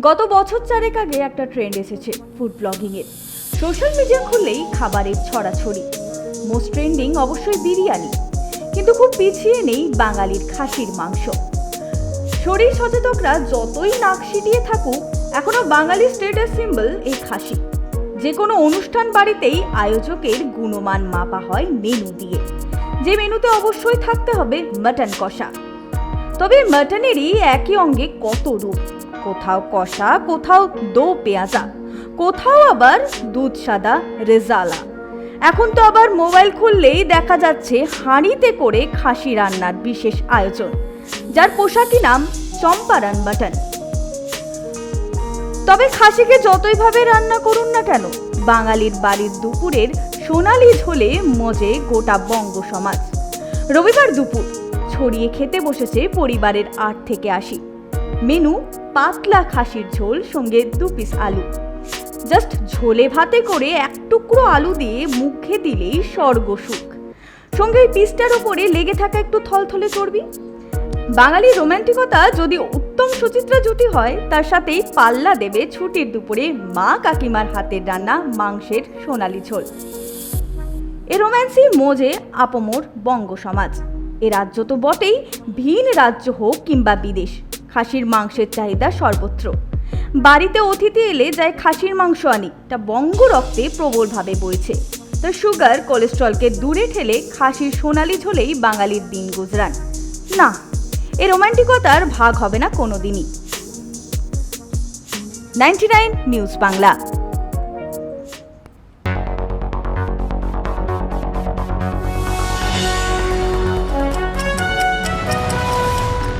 গত বছর চারেক আগে একটা ট্রেন্ড এসেছে ফুড ব্লগিংয়ের সোশ্যাল মিডিয়া খুললেই খাবারের ছড়াছড়ি। মোস্ট ট্রেন্ডিং অবশ্যই বিরিয়ানি। কিন্তু খুব পিছিয়ে নেই বাঙালির খাসির মাংস। শরীর সচেতকরা যতই নাক সিটিয়ে থাকুক, এখনও বাঙালি স্টেটাস সিম্বল এই খাসি। যে কোনো অনুষ্ঠান বাড়িতেই আয়োজকের গুণমান মাপা হয় মেনু দিয়ে। যে মেনুতে অবশ্যই থাকতে হবে মাটন কষা। তবে মাটনেরই একই অঙ্গে কত রূপ? কোথাও কষা, কোথাও দো পেঁয়াজা, কোথাও আবার দুধ সাদা রেজালা। এখন তো আবার মোবাইল খুললেই দেখা যাচ্ছে হাঁড়িতে করে খাসি রান্নার বিশেষ আয়োজন, যার পোশাকি নাম চম্পারান বাটন। তবে খাসিকে যতই ভাবে রান্না করুন না কেন, বাঙালির বাড়ির দুপুরের সোনালি ঝোলে মজে গোটা বঙ্গ সমাজ। রবিবার দুপুর, ছড়িয়ে খেতে বসেছে পরিবারের আট থেকে আশি। মেনু, পাতলা খাসির ঝোল সঙ্গে দু পিস আলু। জাস্ট ঝোলে ভাতে করে এক টুকরো আলু দিয়ে মুখে দিলেই স্বর্গ সুখ। সঙ্গে ওই পিসটার ওপরে লেগে থাকা একটু থলথলে চর্বি। বাঙালি রোম্যান্টিকতা যদি উত্তম সুচিত্রা জুটি হয়, তার সাথেই পাল্লা দেবে ছুটির দুপুরে মা কাকিমার হাতের রান্না মাংসের সোনালি ঝোল। এ রোম্যান্সি মোজে আপমোর বঙ্গ সমাজ। এ রাজ্য তো বটেই, ভিন রাজ্য হোক কিংবা বিদেশ। খাসির মাংসের চাহিদা সর্বত্র। বাড়িতে অতিথি এলে যাই খাসির মাংস আনি, তা বঙ্গ রক্তে প্রবলভাবে বইছে। তো সুগার, কোলেস্ট্রলকে দূরে ঠেলে খাসির সোনালি ঝোলেই বাঙালির দিন গুজরান। না, এ রোমান্টিকতার ভাগ হবে না কোনোদিনই। Ninety nine news Bangla.